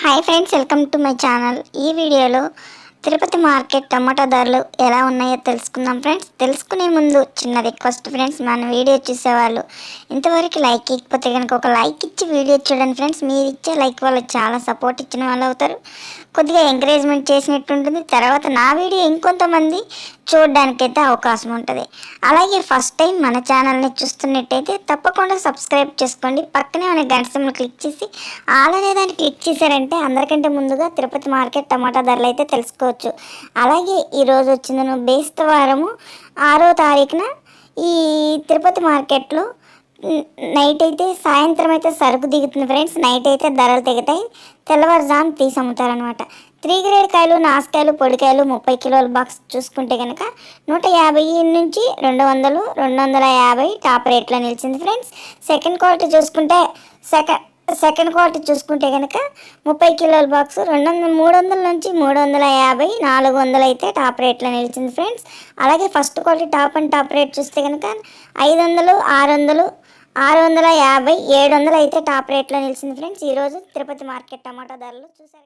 Hi friends welcome to my channel. ఈ వీడియోలో Tirupati market టమాటా ధరలు ఎలా ఉన్నాయో తెలుసుకుందాం ఫ్రెండ్స్. తెలుసుకునే ముందు చిన్న రిక్వెస్ట్ ఫ్రెండ్స్ మన వీడియో చూసేవాళ్ళు ఇంతవరకు లైక్ ఇకపోతే కనుక ఒక లైక్ ఇచ్చి వీడియో చూడండి ఫ్రెండ్స్. మీరు ఇచ్చే లైక్ వాళ్ళు చాలా సపోర్ట్ ఇచ్చిన వాళ్ళు అవుతారు. కొద్దిగా ఎంకరేజ్మెంట్ చేసినట్టు ఉంటుంది. తర్వాత నా వీడియో ఇంకొంతమంది చూడడానికైతే అవకాశం ఉంటుంది. అలాగే ఫస్ట్ టైం మన ఛానల్ని చూస్తున్నట్టయితే తప్పకుండా సబ్స్క్రైబ్ చేసుకోండి. పక్కనే మన గంట క్లిక్ చేసి ఆల్ అనే దాన్ని క్లిక్ చేశారంటే అందరికంటే ముందుగా తిరుపతి మార్కెట్ టమాటా ధరలు అయితే తెలుసుకోవచ్చు. అలాగే ఈరోజు వచ్చిందను బేస్తవారము ఆరో తారీఖున ఈ తిరుపతి మార్కెట్లో నైట్ అయితే సాయంత్రం అయితే సరుకు దిగుతుంది ఫ్రెండ్స్. నైట్ అయితే ధరలు దిగుతాయి తెల్లవారుజాము తీసి అమ్ముతారనమాట త్రీ గ్రేడ్ కాయలు నాసుకాయలు పొడికాయలు ముప్పై కిలోల బాక్స్ చూసుకుంటే కనుక నూట యాభై నుంచి రెండు వందలు రెండు వందల యాభై టాప్ రేట్లో నిలిచింది ఫ్రెండ్స్. సెకండ్ క్వాలిటీ చూసుకుంటే సెకండ్ సెకండ్ క్వాలిటీ చూసుకుంటే కనుక ముప్పై కిలోల బాక్స్ రెండు వందల మూడు వందల నుంచి మూడు వందల యాభై నాలుగు వందలు అయితే టాప్ రేట్లో నిలిచింది ఫ్రెండ్స్. అలాగే first quality top and top rate చూస్తే కనుక ఐదు వందలు ఆరు వందలు ఆరు వందల యాభై ఏడు వందలు అయితే టాప్ రేట్లో నిలిచింది ఫ్రెండ్స్. ఈరోజు తిరుపతి మార్కెట్ టమాటా ధరలు చూసారు